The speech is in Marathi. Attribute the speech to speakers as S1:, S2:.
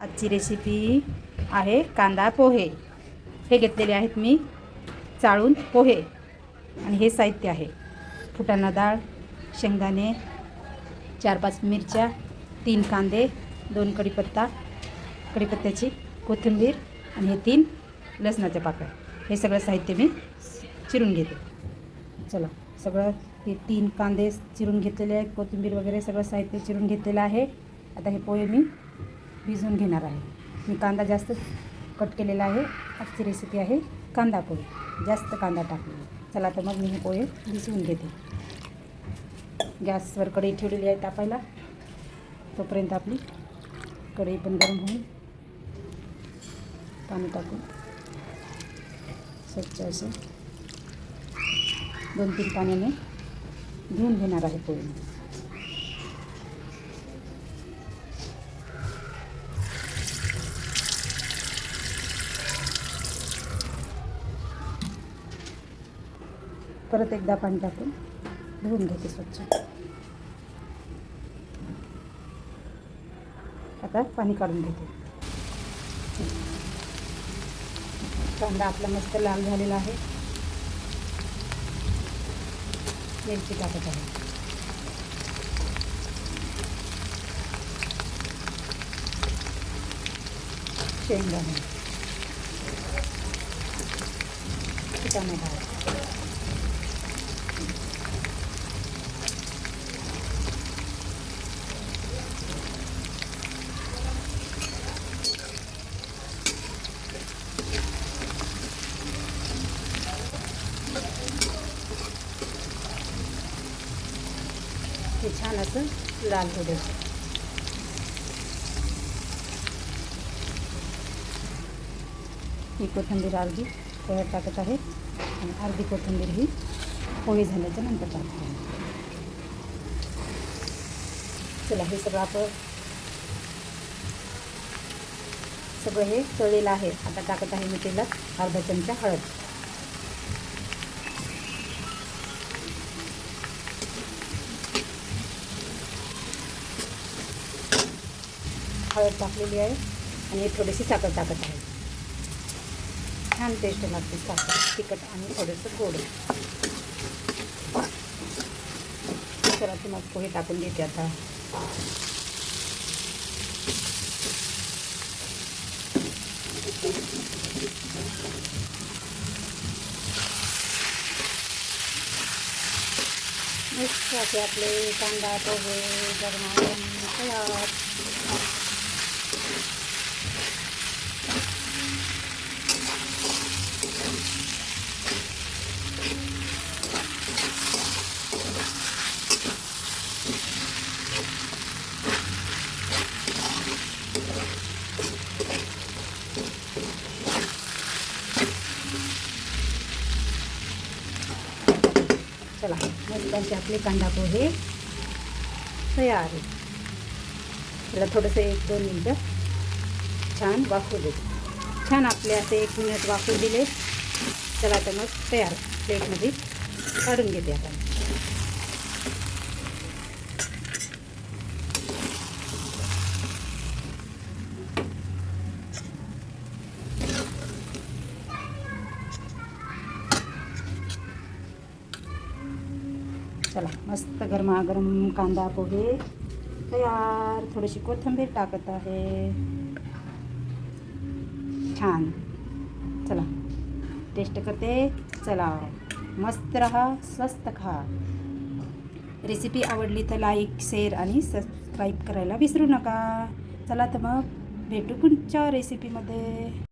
S1: आजची रेसिपी आहे कांदा पोहे. हे घेतलेले आहेत मी चाळून पोहे. आणि हे साहित्य आहे. फुटाणा डाळ शेंगदाणे चार पाच मिरच्या तीन कांदे दोन कढीपत्ता कढीपत्त्याची कोथिंबीर आणि हे तीन लसणाच्या पाकळ्या हे सगळं साहित्य मी चिरून घेते. चला सगळं हे तीन कांदे चिरून घेतलेले आहेत. कोथिंबीर वगैरे सगळं साहित्य चिरून घेतलेलं आहे. आता हे पोहे मी भिजवून घेणार आहे. मी कांदा जास्त कट केलेला आहे. आजची रेसिपी आहे कांदा पोहे. जास्त कांदा टाकलेला चला तर मग मी हे पोहे भिजवून घेते. गॅसवर कढई ठेवलेली आहे तापायला. तोपर्यंत आपली कढई पण गरम होईल. पाणी टाकून. स्वच्छ असं दोन तीन पाण्याने धुवून घेणार आहे पोहे. परत एकदा पाणी टाकून धुवून घेते स्वच्छ. आता पाणी काढून घेते. कांदा आपला मस्त लाल झालेला आहे. मिरची टाकत आहे. शेंगदाणे. फुटाणा हे छान असं लाल होऊ द्यायचं ही कोथिंबीर अर्धी पोह्यात टाकत आहे. आणि अर्धी कोथिंबीर ही पोहे झाल्याच्यानंतर टाकत आहे. चला हे सगळं आपण सगळं हे तळलेलं आहे. आता टाकत आहे मी तेलात अर्धा चमचा हळद. हळद टाकलेली आहे आणि थोडीशी साखर टाकत आहे. छान टेस्ट लागते साखर तिखट आणि थोडंसं गोड. चला मग पोहे टाकून देते आता. आपले कांदा पोहे गरमा तयार चला मस्त आपले कांदा पोहे तयार आहे त्याला थोडंसं एक दोन मिनटं छान वाफू दे छान आपले असे एक मिनिट वाफू दिले. चला तर मग तयार प्लेटमध्ये काढून घेते आपण. चला मस्त गरमागरम कांदा पोहे तयार. थोडीशी कोथिंबीर टाकत आहे. छान. चला टेस्ट करते. चला मस्त रहा स्वस्त खा. रेसिपी आवडली तर लाईक शेअर आणि सबस्क्राईब करायला विसरू नका. चला तर मग भेटू पुढच्या रेसिपीमध्ये